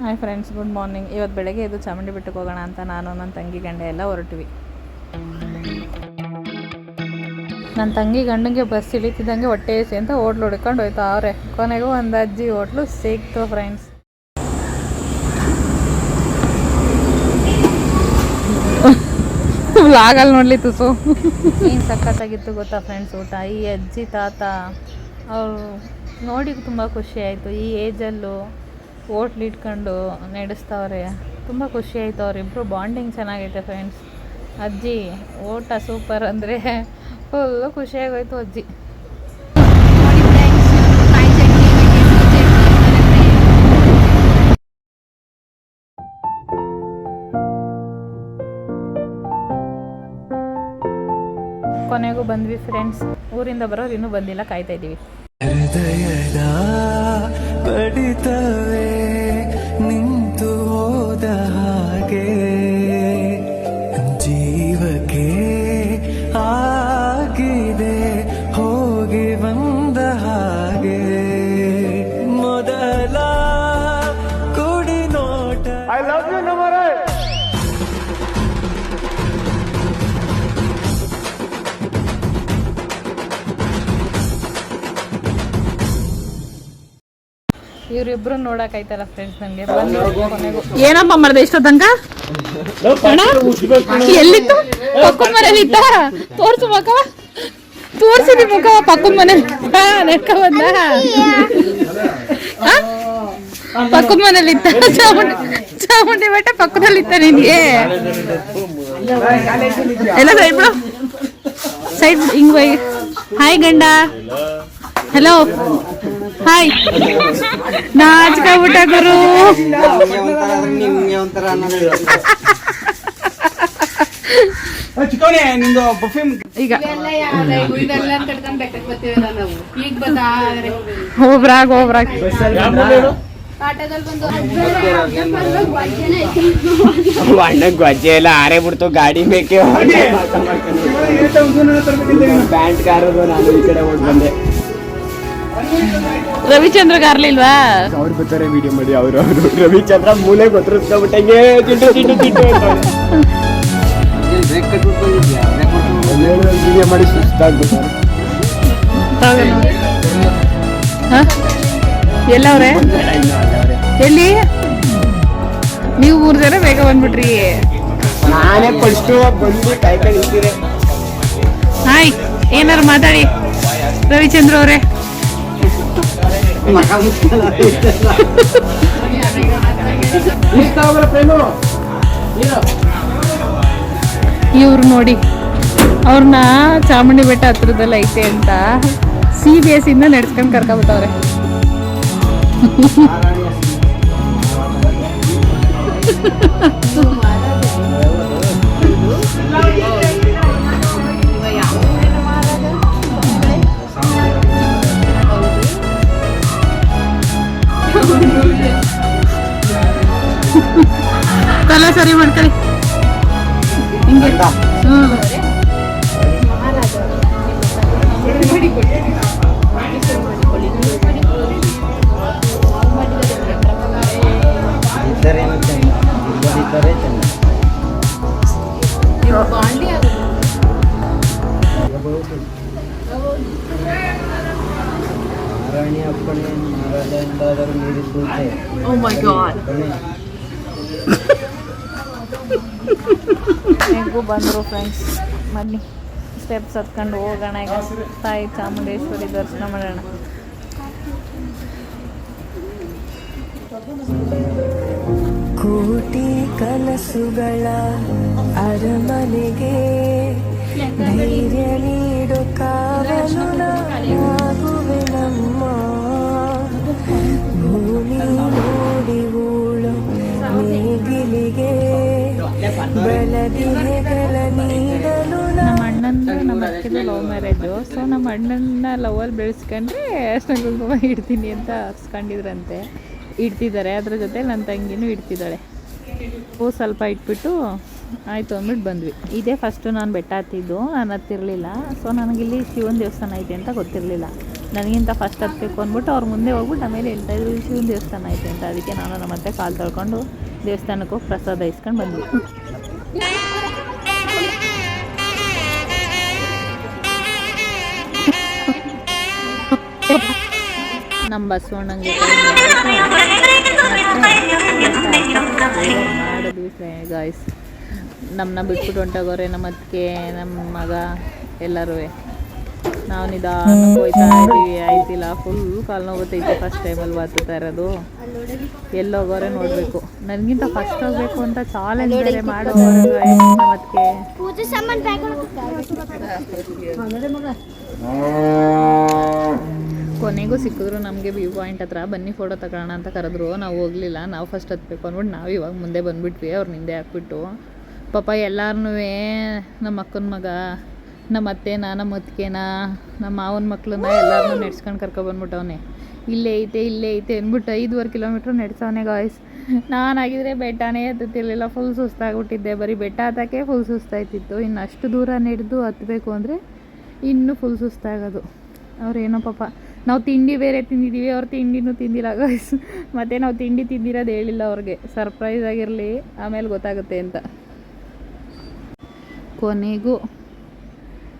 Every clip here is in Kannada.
ಹಾಯ್ ಫ್ರೆಂಡ್ಸ್ ಗುಡ್ ಮಾರ್ನಿಂಗ್ ಇವತ್ತು ಬೆಳಗ್ಗೆ ಇದು ಚಾಮುಂಡಿ ಬೆಟ್ಟಕ್ಕೆ ಹೋಗೋಣ ಅಂತ ನಾನು ನನ್ನ ತಂಗಿ ಗಂಡ ಎಲ್ಲ ಹೊರಟ್ವಿ. ನನ್ನ ತಂಗಿ ಗಂಡಂಗೆ ಬಸ್ ಇಳಿತಿದ್ದಂಗೆ ಹೊಟ್ಟೆ ಎಸಿ ಅಂತ ಹೋಟ್ಲು ಹುಡ್ಕೊಂಡು ಹೋಯ್ತು. ಅವ್ರೆ, ಕೊನೆಗೂ ಒಂದು ಅಜ್ಜಿ ಹೋಟ್ಲು ಸಿಕ್ತು ಫ್ರೆಂಡ್ಸ್ ವ್ಲಾಗಲ್ಲಿ ನೋಡ್ಲಿ ತುಸು. ಏನು ಸಖತ್ತಾಗಿತ್ತು ಗೊತ್ತಾ ಫ್ರೆಂಡ್ಸ್ ಊಟ? ಈ ಅಜ್ಜಿ ತಾತ, ಅವರು ನೋಡಿ ತುಂಬ ಖುಷಿ ಆಯಿತು. ಈ ಏಜಲ್ಲೂ ಹೋಟ್ಲ್ ಇಟ್ಕೊಂಡು ನಡೆಸ್ತವ್ರೆ. ತುಂಬ ಖುಷಿ ಆಯಿತು ಅವರಿಬ್ಬರು ಬಾಂಡಿಂಗ್ ಚೆನ್ನಾಗೈತೆ ಫ್ರೆಂಡ್ಸ್ ಅಜ್ಜಿ, ಓಟ ಸೂಪರ್ ಅಂದರೆ ಫುಲ್ಲು ಖುಷಿಯಾಗೋಯ್ತು ಅಜ್ಜಿ. ಕೊನೆಗೂ ಬಂದ್ವಿ ಫ್ರೆಂಡ್ಸ್ ಊರಿಂದ ಬರೋರು ಇನ್ನೂ ಬಂದಿಲ್ಲ, ಕಾಯ್ತಾ ಇದ್ದೀವಿ. ಇವರಿಬ್ರು ನೋಡಕ್ಕಾಯ್ತಲ್ಲ ಫ್ರೆಂಡ್ಸ್ ನನಗೆ ಬಂದು ಕೊನೆಗೂ. ಮಾಡ್ದೆ ಇಷ್ಟೋ ತನಕ ಅಣ್ಣ? ಎಲ್ಲಿತ್ತು? ಪಕ್ಕದ ಮನೇಲಿ ಇತ್ತ? ತೋರ್ಸು ಮಕ ತೋರ್ಸಿದಿ ಮುಖ ಪಕ್ಕದ ಮನೇಲಿ ನೆಟ್ಕ ಬಂದ. ಪಕ್ಕದ ಮನೇಲಿ ಇತ್ತ? ಚಾಮುಂಡಿ ಚಾಮುಂಡಿ ಬೆಟ್ಟ ಪಕ್ಕದಲ್ಲಿ ಇತ್ತ ನಿನ್ಗೆ? ಎಲ್ಲ ಸೈಡ್ ಬಿಡು. ಸೈಡ್ ಹಿಂಗ್ ಹಾಯ್ ಗಂಡ. Hello hi. ನಾಚ್ಕೊಬಿಟ್ಟ ಗುರು. ಈಗ ಬಂದು ಅಣ್ಣ ಗೊಜ್ಜೆ ಎಲ್ಲ ಆರೇ ಬಿಡ್ತು ಗಾಡಿ ಬೇಕೆ ಪ್ಯಾಂಟ್ ಕಾರದು ನಾನು ಈ ಕಡೆ ಹೋಗಿ ಬಂದೆ. ರವಿಚಂದ್ರ ಕಾರ್ಲಿಲ್ವಾ ಅವ್ರು ಬರ್ತಾರೆ ವಿಡಿಯೋ ಮಾಡಿ ಅವರು ಅವರು. ರವಿಚಂದ್ರ ಮೂಲೆ ಗೊತ್ತಿರ್ಸ್ಕೊಬಿಟ್ಟಂಗೆ ತಿಂಟು ತಿಂಟು ತಿಂಟು ವಿಡಿಯೋ ಮಾಡಿ ಸುಸ್ತಾಗ್ಬಿಟ್ಟಾರೆ ಎಲ್ಲವ್ರೆ? ಎಲ್ಲಿ? ನೀವು ಮೂರು ಜನ ಬೇಗ ಬಂದ್ಬಿಟ್ರಿ. ನಾನೇ ಫಸ್ಟ್ ಬಂದು ಕಾಯ್ಕೊಂಡಿದ್ದೀರಿ ಹಾಯ್ ಏನಾರು ಮಾತಾಡಿ. ರವಿಚಂದ್ರ ಅವರೇ. ಇವ್ರು ನೋಡಿ ಅವ್ರನ್ನ ಚಾಮುಂಡಿ ಬೆಟ್ಟ ಹತ್ರದಲ್ಲಿ ಐತೆ ಅಂತ ಸಿ ಬಿ ಎಸ್ ಇಂದ ನಡ್ಸ್ಕೊಂಡ್ ಕರ್ಕೊಬಿಟ್ಟವ್ರೆ ತಲೆ ಸರಿ ಮಾಡ್ಕೊಳ್ಳಿ ಹಿಂಗೆ ಹ್ಮ್ ಬಾಂಡಿ ಆಗೋದು ನಾರಾಯಣಿ ಅಪ್ಪಣೆ ನಾರಾಯಣದಾದರೂ ನೀರು ಸೂಚೆ ಓ ಮೈ ಗಾಡ್ ಹೆಂಗೂ ಬಂದರು ಫ್ರೆಂಡ್ಸ್ ಬನ್ನಿ. ಸ್ಟೆಪ್ಸ್ ಹತ್ಕೊಂಡು ಹೋಗೋಣ ಈಗ. ತಾಯಿ ಚಾಮುಂಡೇಶ್ವರಿ ದರ್ಶನ ಮಾಡೋಣ. ಕೋಟಿ ಕನಸುಗಳ ಅರಮನೆಗೆ ಧೈರ್ಯ ನೀಡು ಕಾವಲು ನಾಗುವೆ ನಮ್ಮ ಭೂಮಿ ನಮ್ಮ ಅಣ್ಣಂದು ನಮ್ಮ ಅಕ್ಕಿದು ಲವ್ ಮ್ಯಾರೇಜು ಸೊ ನಮ್ಮ ಅಣ್ಣನ ಲವಲ್ಲಿ ಬೆಳೆಸ್ಕೊಂಡ್ರೆ ಅರ್ಶನ ಕುಂಕುಮ ಇಡ್ತೀನಿ ಅಂತ ಹರ್ಸ್ಕೊಂಡಿದ್ರಂತೆ ಇಡ್ತಿದ್ದಾರೆ. ಅದ್ರ ಜೊತೆ ನನ್ನ ತಂಗಿನೂ ಇಡ್ತಿದ್ದಾಳೆ. ಹೂ ಸ್ವಲ್ಪ ಇಟ್ಬಿಟ್ಟು ಆಯಿತು ಅಂದ್ಬಿಟ್ಟು ಬಂದ್ವಿ. ಇದೇ ಫಸ್ಟು ನಾನು ಬೆಟ್ಟ ಹತ್ತಿದ್ದು. ನಾನು ಹತ್ತಿರಲಿಲ್ಲ. ಸೊ ನನಗಿಲ್ಲಿ ಶಿವನ ದೇವಸ್ಥಾನ ಐತೆ ಅಂತ ಗೊತ್ತಿರಲಿಲ್ಲ. ನನಗಿಂತ ಫಸ್ಟ್ ಹತ್ತಬೇಕು ಅಂದ್ಬಿಟ್ಟು ಅವ್ರು ಮುಂದೆ ಹೋಗ್ಬಿಟ್ಟು ಆಮೇಲೆ ಹೇಳ್ತಾ ಇದ್ರು ಶಿವನ ದೇವಸ್ಥಾನ ಐತೆ ಅಂತ. ಅದಕ್ಕೆ ನಾನು ನಮ್ಮ ಮತ್ತೆ ಕಾಲು ತೊಳ್ಕೊಂಡು ದೇವಸ್ಥಾನಕ್ಕೆ ಹೋಗಿ ಪ್ರಸಾದ ಇಸ್ಕೊಂಡು ಬಂದ್ವಿ. ನಮ್ಮ ಬಸವಣ್ಣಂಗೆ ಗಾಯ್ಸ್ ನಮ್ಮನ್ನ ಬಿಟ್ಬಿಟ್ಟು ಹೊಂಟೋಗೋರೆ ನಮ್ಮ ಅದಕ್ಕೆ ನಮ್ಮ ಮಗ ಎಲ್ಲರೂ. ನಾವು ನಿಧಾನಕ್ಕೆ ಹೋಯ್ತಾ ಇದ್ದೀವಿ. ಆಯ್ತಿಲ್ಲ. ಫುಲ್ ಕಾಲು ನೋವು ಫಸ್ಟ್ ಫಸ್ಟ್ ಟೈಮಲ್ಲಿ ಬರ್ತಾ ಇರೋದು. ಎಲ್ಲೋಗೋರೆ ನೋಡಬೇಕು. ನನಗಿಂತ ಫಸ್ಟ್ ಹೋಗ್ಬೇಕು ಅಂತ ಚಾಲೆಂಜ್ ಬೇರೆ ಮಾಡೋದು ಮತ್ತೆ. ಕೊನೆಗೂ ಸಿಕ್ಕಿದ್ರು ನಮಗೆ ವ್ಯೂ ಪಾಯಿಂಟ್ ಹತ್ರ. ಬನ್ನಿ ಫೋಟೋ ತಗೊಳ್ಳೋಣ ಅಂತ ಕರೆದ್ರು. ನಾವು ಹೋಗಲಿಲ್ಲ. ನಾವು ಫಸ್ಟ್ ಹತ್ಬೇಕು ಅಂದ್ಬಿಟ್ಟು ನಾವು ಇವಾಗ ಮುಂದೆ ಬಂದುಬಿಟ್ವಿ. ಅವ್ರ ಹಿಂದೆ ಹಾಕ್ಬಿಟ್ಟು. ಪಾಪ ಎಲ್ಲಾರನೂ ನಮ್ಮ ಅಕ್ಕನ ಮಗ ನಮ್ಮ ಅತ್ತೆನ, ನಮ್ಮ ಅತ್ತಿಗೆನ, ನಮ್ಮ ಮಾವನ ಮಕ್ಳನ್ನ ಎಲ್ಲರನ್ನೂ ನೆಡ್ಸ್ಕೊಂಡು ಕರ್ಕೊಬಂದ್ಬಿಟ್ಟವನೆ. ಇಲ್ಲೇ ಐತೆ ಇಲ್ಲೇ ಐತೆ ಅಂದ್ಬಿಟ್ಟು ಐದುವರೆ ಕಿಲೋಮೀಟ್ರ್ ನಡೆಸವನೆ ಗಾಯ್ಸ್ ನಾನಾಗಿದ್ರೆ ಬೆಟ್ಟನೇ ಹತ್ತಿರಲಿಲ್ಲ ಫುಲ್ ಸುಸ್ತಾಗ್ಬಿಟ್ಟಿದ್ದೆ. ಬರೀ ಬೆಟ್ಟ ಹತ್ತಕ್ಕೆ ಫುಲ್ ಸುಸ್ತಾಯ್ತಿತ್ತು. ಇನ್ನು ಅಷ್ಟು ದೂರ ನಡೆದು ಹತ್ತಬೇಕು ಅಂದರೆ ಇನ್ನೂ ಫುಲ್ ಸುಸ್ತಾಗೋದು. ಅವ್ರೇನೋ ಪಾಪ, ನಾವು ತಿಂಡಿ ಬೇರೆ ತಿಂದಿದ್ದೀವಿ ಅವ್ರು ತಿಂಡಿನೂ ತಿಂದಿಲ್ಲ ಗಾಯ್ಸ್ ಮತ್ತು ನಾವು ತಿಂಡಿ ತಿಂದಿರೋದು ಹೇಳಿಲ್ಲ ಅವ್ರಿಗೆ. ಸರ್ಪ್ರೈಸ್ ಆಗಿರಲಿ, ಆಮೇಲೆ ಗೊತ್ತಾಗುತ್ತೆ ಅಂತ. ಕೊನೆಗೂ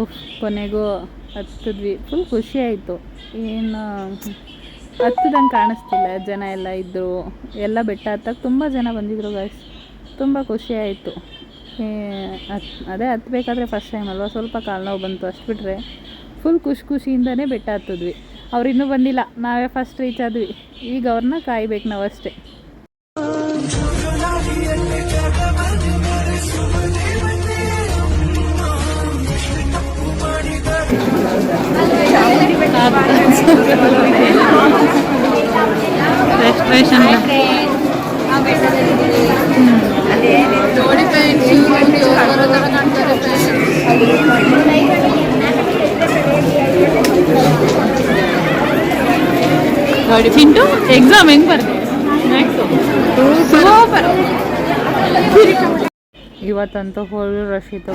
ಉಫ್ ಕೊನೆಗೂ ಹತ್ತಿದ್ವಿ. ಫುಲ್ ಖುಷಿ ಆಯಿತು. ಏನು ಹತ್ತದಂಗೆ ಕಾಣಿಸ್ತಿಲ್ಲ. ಜನ ಎಲ್ಲ ಇದ್ದರು ಎಲ್ಲ ಬೆಟ್ಟ ಹತ್ತಕ್ಕೆ ತುಂಬ ಜನ ಬಂದಿದ್ರು ಗಾಯ್ಸ್ ತುಂಬ ಖುಷಿ ಆಯಿತು. ಅದೇ ಹತ್ತಬೇಕಾದ್ರೆ ಫಸ್ಟ್ ಟೈಮ್ ಅಲ್ವಾ? ಸ್ವಲ್ಪ ಕಾಲು ನೋವು ಬಂತು ಅಷ್ಟು ಬಿಟ್ಟರೆ ಫುಲ್ ಖುಷಿ ಖುಷಿಯಿಂದನೇ ಬೆಟ್ಟ ಹತ್ತಿದ್ವಿ. ಅವ್ರು ಇನ್ನೂ ಬಂದಿಲ್ಲ. ನಾವೇ ಫಸ್ಟ್ ರೀಚ್ ಆದ್ವಿ. ಈಗ ಅವ್ರನ್ನ ಕಾಯ್ಬೇಕು ನಾವು ಅಷ್ಟೇ ರೆಸ್ಟ್ರೇಷನ್ ನೋಡಿ ಚಿಂಟು ಎಕ್ಸಾಮ್ ಹೆಂಗ್ ಬರ್ತೀವಿ ಸೂಪರ್ ಇವತ್ತಂತೂ ಫುಲ್ ರಶ್ ಇತ್ತು.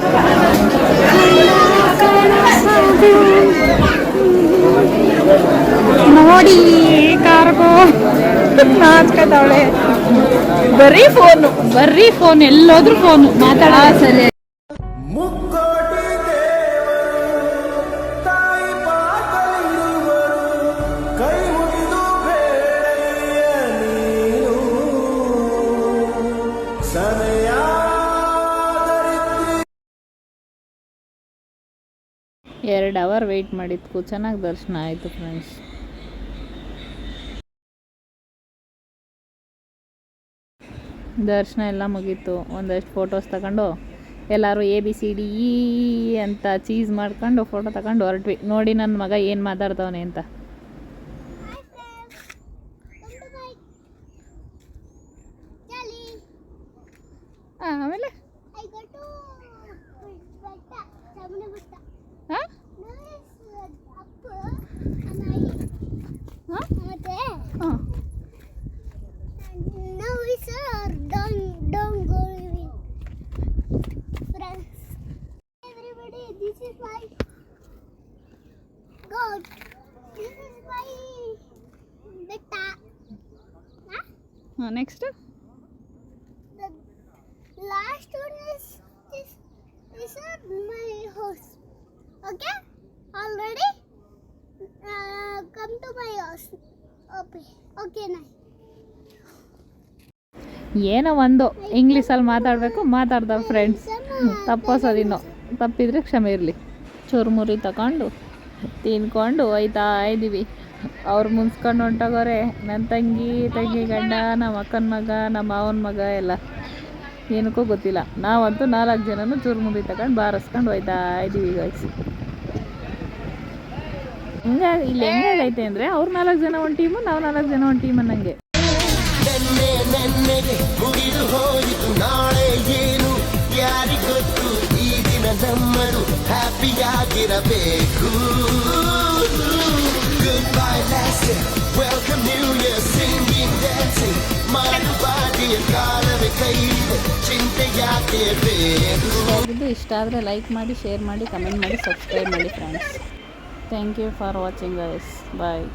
ನೋಡಿ ಕಾರ್ಗೋ. ನಾಚ್ಕತಾವಳೆ. ಬರೀ ಫೋನು ಬರೀ ಫೋನ್ ಎಲ್ಲೋದ್ರು ಫೋನು ಮಾತಾಡ ಸರಿ ಎರಡು ಅವರ್ ವೆಯ್ಟ್ ಮಾಡಿದ್ಕು. ಚೆನ್ನಾಗಿ ದರ್ಶನ ಆಯಿತು ಫ್ರೆಂಡ್ಸ್ ದರ್ಶನ ಎಲ್ಲ ಮುಗೀತು. ಒಂದಷ್ಟು ಫೋಟೋಸ್ ತಗೊಂಡು ಎಲ್ಲರೂ A B C D E ಅಂತ ಚೀಸ್ ಮಾಡ್ಕೊಂಡು ಫೋಟೋ ತಗೊಂಡು ಹೊರಟ್ವಿ. ನೋಡಿ ನನ್ನ ಮಗ ಏನು ಮಾತಾಡ್ತವನೆ ಅಂತ. ಆಮೇಲೆ? Next last one is is is a my house okay already come to my house okay okay ಏನೋ ಒಂದು ಇಂಗ್ಲೀಷಲ್ಲಿ ಮಾತಾಡಬೇಕು ಮಾತಾಡ್ದ ಫ್ರೆಂಡ್ಸ್ ತಪ್ಪೋ ಸರಿನೋ. ತಪ್ಪಿದ್ರೆ ಕ್ಷಮೆ ಇರಲಿ. ಚುರುಮುರಿ ತಗೊಂಡು. ತಿನ್ಕೊಂಡು ಹೋಯ್ತಾ ಇದ್ದೀವಿ ಅವ್ರು ಮುನ್ಸ್ಕೊಂಡು ಹೊಂಟೋಗೋರೆ. ನನ್ನ ತಂಗಿ ತಂಗಿ ಗಂಡ ನಮ್ಮ ಅಕ್ಕನ ಮಗ ನಮ್ಮ ಮಾವನ ಮಗ ಎಲ್ಲ. ಏನಕ್ಕೂ ಗೊತ್ತಿಲ್ಲ. ನಾವಂತೂ ನಾಲ್ಕು ಜನನು ಮುಂದೆ ತಗೊಂಡು ಬಾರಿಸ್ಕೊಂಡು ಹೋಯ್ತಾ ಇದ್ದೀವಿ ಗೈಸ್ ಹಿಂಗಾಗಿ ಇಲ್ಲಿ ಹೆಂಗಾಗೈತೆ ಅಂದರೆ ಅವ್ರು ನಾಲ್ಕು ಜನ ಒಂದು ಟೀಮು ನಾವು ನಾಲ್ಕು ಜನ ಒಂದು ಟೀಮ್ ಅನ್ನಂಗೆ. ಯಾರಿಗೊತ್ತು ಈ ದಿನ ನಮ್ಮದು ಹ್ಯಾಪಿಯಾಗಿರಬೇಕು good bye last welcome new year singing dancing ಮಾಡುವ ಕಾಲವೇ ಕೈಲಿದೆ ಚಿಂತೆ ಯಾಕೆ ಬೇಕು ಇಷ್ಟ ಆದರೆ ಲೈಕ್ ಮಾಡಿ ಶೇರ್ ಮಾಡಿ ಕಮೆಂಟ್ ಮಾಡಿ ಸಬ್ಸ್ಕ್ರೈಬ್ ಮಾಡಿ friends thank you for watching ice bye